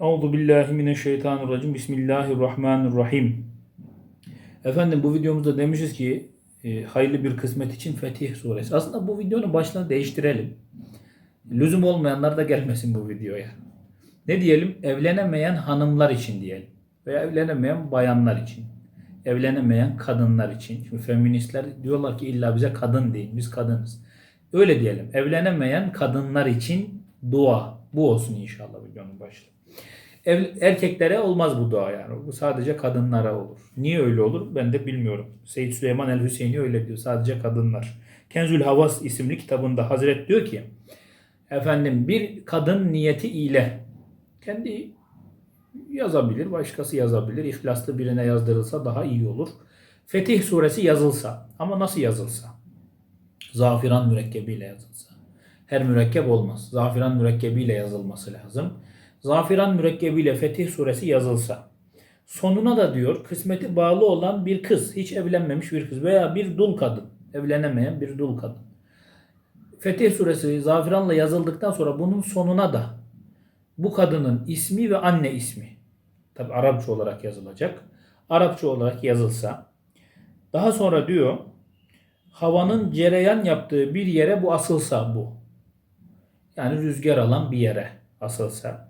Euzu billahi mineşşeytanirracim. Bismillahirrahmanirrahim. Efendim bu videomuzda demişiz ki e, hayırlı bir kısmet için Fetih suresi. Aslında bu videonun başlığını değiştirelim. Lüzum olmayanlar da gelmesin bu videoya. Ne diyelim? Evlenemeyen hanımlar için diyelim. Veya evlenemeyen bayanlar için. Evlenemeyen kadınlar için. Şimdi feministler diyorlar ki illa bize kadın deyin. Biz kadınız. Öyle diyelim. Evlenemeyen kadınlar için dua. Bu olsun inşallah videonun başlığı. Erkeklere olmaz bu dua yani. Bu sadece kadınlara olur. Niye öyle olur ben de bilmiyorum. Seyyid Süleyman el Hüseyini öyle diyor. Sadece kadınlar. Kenzül Havas isimli kitabında Hazret diyor ki efendim bir kadın niyeti ile kendi yazabilir, başkası yazabilir. İhlaslı birine yazdırılsa daha iyi olur. Fetih suresi yazılsa ama nasıl yazılsa? Zafiran mürekkebiyle yazılsa. Her mürekkep olmaz. Zafiran mürekkebiyle yazılması lazım. Zafiran mürekkebiyle Fetih suresi yazılsa. Sonuna da diyor kısmeti bağlı olan bir kız, hiç evlenmemiş bir kız veya bir dul kadın, evlenemeyen bir dul kadın. Fetih suresi zafiranla yazıldıktan sonra bunun sonuna da bu kadının ismi ve anne ismi tabi Arapça olarak yazılacak. Arapça olarak yazılsa daha sonra diyor havanın cereyan yaptığı bir yere bu asılsa bu. Yani rüzgar alan bir yere asılsa.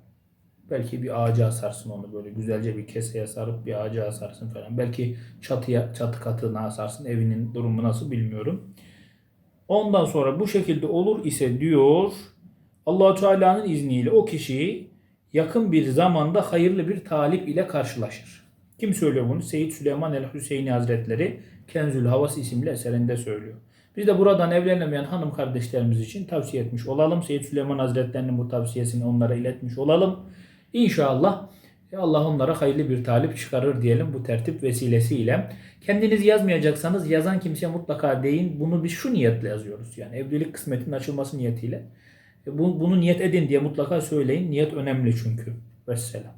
Belki bir ağaca asarsın onu böyle güzelce bir keseye sarıp bir ağaca asarsın falan. Belki çatıya, çatı katına asarsın. Evinin durumu nasıl bilmiyorum. Ondan sonra bu şekilde olur ise diyor Allahu Teala'nın izniyle o kişi yakın bir zamanda hayırlı bir talip ile karşılaşır. Kim söylüyor bunu? Seyyid Süleyman el Hüseyini Hazretleri Kenzül Havas isimli eserinde söylüyor. Biz de buradan evlenemeyen hanım kardeşlerimiz için tavsiye etmiş olalım. Seyyid Süleyman Hazretlerinin bu tavsiyesini onlara iletmiş olalım. İnşallah Allah onlara hayırlı bir talip çıkarır diyelim bu tertip vesilesiyle. Kendiniz yazmayacaksanız yazan kimseye mutlaka deyin. Bunu biz şu niyetle yazıyoruz. Yani evlilik kısmetinin açılması niyetiyle. E, bu- Bunu niyet edin diye mutlaka söyleyin. Niyet önemli çünkü. Vesselam.